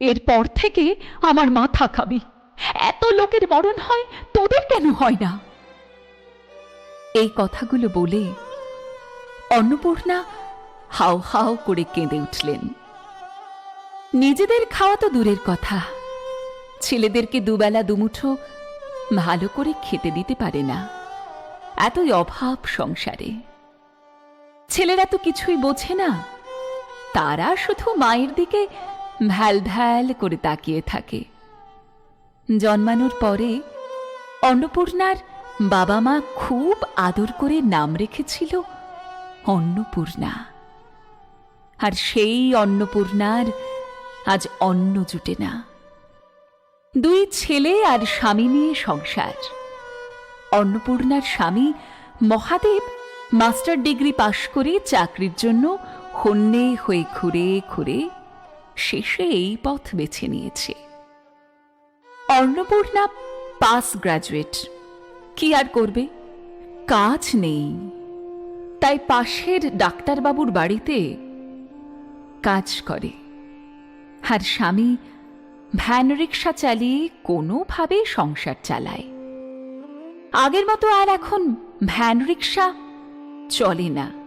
এরপর থেকে আমার মাথা খাবি। এত লোকের মরণ হয়, তোদের কেন হয় না? এই কথাগুলো বলে অন্নপূর্ণা হাও হাও করে কেঁদে উঠলেন। নিজেদের খাওয়া তো দূরের কথা। ছেলেদেরকে দুবেলা দুমুঠো ভালো করে খেতে দিতে পারে না। এতই অভাব সংসারে। ছেলেরা তো কিছুই বোঝে না। তারা শুধু মায়ের দিকে ভ্যাল ভ্যাল করে তাকিয়ে থাকে। জন্মানোর পরে অন্নপূর্ণার বাবা মা খুব আদর করে নাম রেখেছিল অন্নপূর্ণা। আর সেই অন্নপূর্ণার আজ অন্ন জুটে না। দুই ছেলে আর স্বামী নিয়ে সংসার। অন্নপূর্ণার স্বামী মহাদেব মাস্টার ডিগ্রি পাশ করে চাকরির জন্য হন্যে হয়ে ঘুরে ঘুরে শেষে এই পথ বেছে নিয়েছে। Annapurna pass graduate. কি আর করবে? কাজ নেই। তাই পাশের ডাক্তারবাবুর বাড়িতে কাজ করে। আর স্বামী ভ্যান রিক্সা চালিয়ে কোনোভাবে সংসার চালায়। আগের মতো আর এখন ভ্যান রিক্সা চলে না।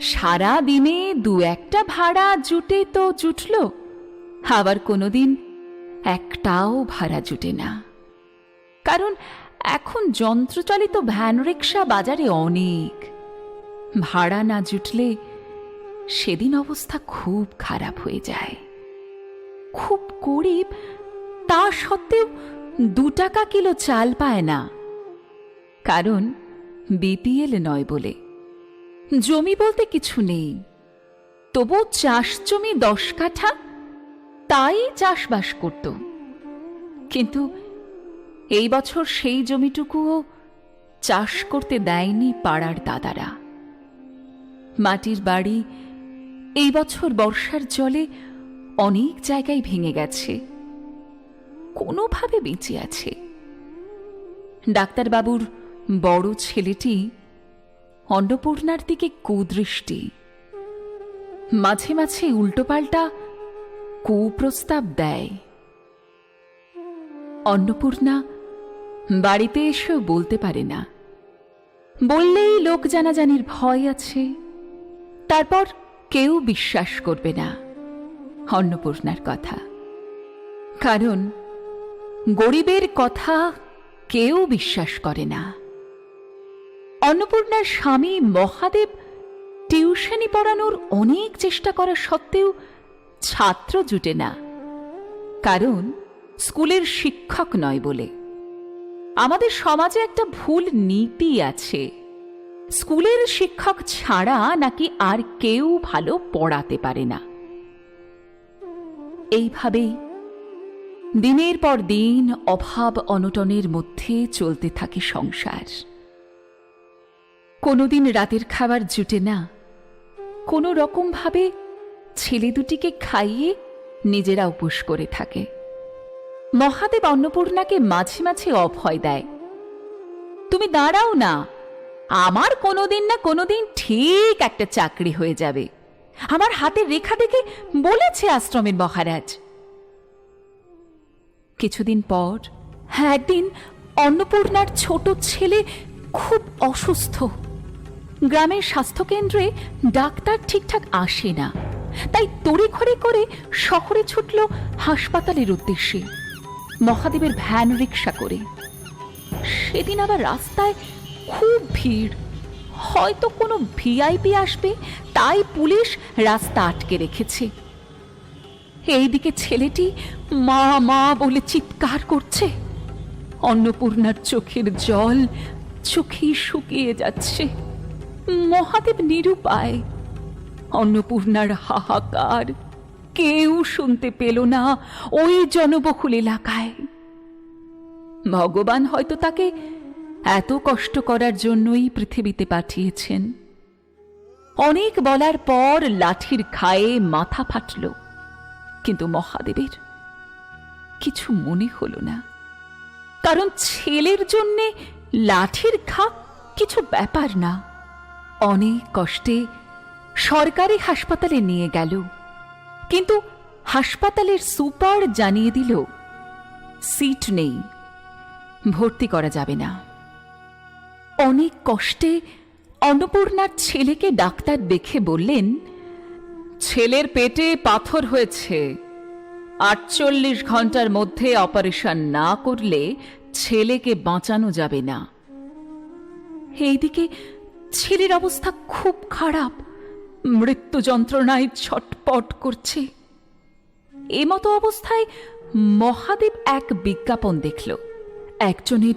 সারা দিনে দু একটা ভাড়া জুটে তো জুটল, আবার কোনোদিন একটাও ভাড়া জুটে না। কারণ এখন যন্ত্রচালিত ভ্যান রিক্সা বাজারে অনেক। ভাড়া না জুটলে সেদিন অবস্থা খুব খারাপ হয়ে যায়। খুব গরিব, তা সত্ত্বেও দু টাকা কিলো চাল পায় না। কারণ বিপিএল নয় বলে জমি বলতে কিছু নেই। তবু চাষ জমি দশ কাঠা, তাই চাষবাস করত। কিন্তু এই বছর সেই জমিটুকুও চাষ করতে দেয়নি পাড়ার দাদারা। মাটির বাড়ি এই বছর বর্ষার জলে অনেক জায়গায় ভেঙে গেছে। কোনোভাবে বেঁচে আছে। ডাক্তারবাবুর বড় ছেলেটি অন্নপূর্ণার দিকে কুদৃষ্টি। মাঝে মাঝে উল্টোপাল্টা কুপ্রস্তাব দেয়। অন্নপূর্ণা বাড়িতে এসেও বলতে পারে না। বললেই লোক জানাজানির ভয় আছে। তারপর কেউ বিশ্বাস করবে না অন্নপূর্ণার কথা। কারণ গরিবের কথা কেউ বিশ্বাস করে না। অন্নপূর্ণার স্বামী মহাদেব টিউশনি পড়ানোর অনেক চেষ্টা করা সত্ত্বেও ছাত্র জুটে না। কারণ স্কুলের শিক্ষক নয় বলে। আমাদের সমাজে একটা ভুল নীতি আছে। স্কুলের শিক্ষক ছাড়া নাকি আর কেউ ভালো পড়াতে পারে না। এইভাবেই দিনের পর দিন অভাব অনটনের মধ্যে চলতে থাকে সংসার। কোনোদিন রাতের খাবার জুটে না। কোনো রকমভাবে ছেলে দুটিকে খাইয়ে নিজেরা উপোস করে থাকে। মহাদেব অন্নপূর্ণাকে মাঝে মাঝে অভয় দেয়। তুমি দাঁড়াও না, আমার কোনোদিন না কোনোদিন ঠিক একটা চাকরি হয়ে যাবে। আমার হাতের রেখা দেখে বলেছে আশ্রমের মহারাজ। কিছুদিন পর হ্যাঁ একদিন অন্নপূর্ণার ছোট ছেলে খুব অসুস্থ। গ্রামের স্বাস্থ্যকেন্দ্রে ডাক্তার ঠিকঠাক আসে না। তাই তড়িঘড়ি করে শহরে ছুটল হাসপাতালের উদ্দেশ্যে। মহাদেবের ভ্যান রিক্সা করে। সেদিন আবার রাস্তায় খুব ভিড়। হয়তো কোনো ভিআইপি আসবে, তাই পুলিশ রাস্তা আটকে রেখেছে। এইদিকে ছেলেটি মা মা বলে চিৎকার করছে। অন্নপূর্ণার চোখের জল চোখেই শুকিয়ে যাচ্ছে। মহাদেব নিরুপায়, অন্নপূর্ণার হাহাকার। কেউ শুনতে পেল না ওই জনবহুল এলাকায়। ভগবান হয়তো তাকে এত কষ্ট করার জন্যই পৃথিবীতে পাঠিয়েছেন। অনেক বলার পর লাঠির খায়ে মাথা ফাটল, কিন্তু মহাদেবের কিছু মনে হল না। কারণ ছেলের জন্যে লাঠির ঘা কিছু ব্যাপার না। অনেক কষ্টে সরকারি হাসপাতালে নিয়ে গেল। কিন্তু হাসপাতালের সুপার জানিয়ে দিল, সিট নেই, ভর্তি করা যাবে না। অনেক কষ্টে অন্নপূর্ণার ছেলেকে ডাক্তার দেখে বললেন, ছেলের পেটে পাথর হয়েছে। আটচল্লিশ ঘণ্টার মধ্যে অপারেশন না করলে ছেলেকে বাঁচানো যাবে না। এইদিকে ছেলের অবস্থা খুব খারাপ। মৃত্যু যন্ত্রণায় ছটপট করছে। এমতো অবস্থায় মহাদেব এক বিজ্ঞাপন দেখল। একজনের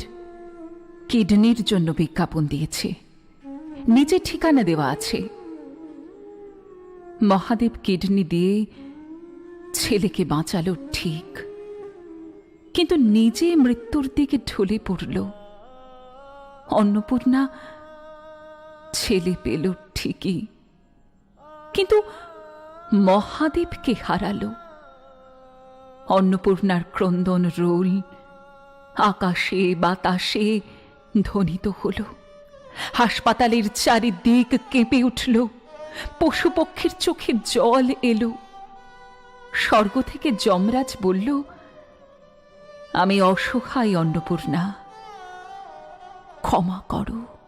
কিডনির জন্য বিজ্ঞাপন দিয়েছে। নিজে ঠিকানা দেওয়া আছে। মহাদেব কিডনি দিয়ে ছেলেকে বাঁচালো ঠিক। কিন্তু নিজে মৃত্যুর দিকে ঢলে পড়ল। অন্নপূর্ণা ছেলে পেল ঠিকই। কিন্তু মহাদেবকে হারালো। অন্নপূর্ণার ক্রন্দন রোল আকাশে, বাতাসে ধ্বনিত হল। হাসপাতালের চারিদিক কেঁপে উঠল। পশু পক্ষীর চোখে জল এলো। স্বর্গ থেকে যমরাজ বলল, আমি অসহায় অন্নপূর্ণা, ক্ষমা করো।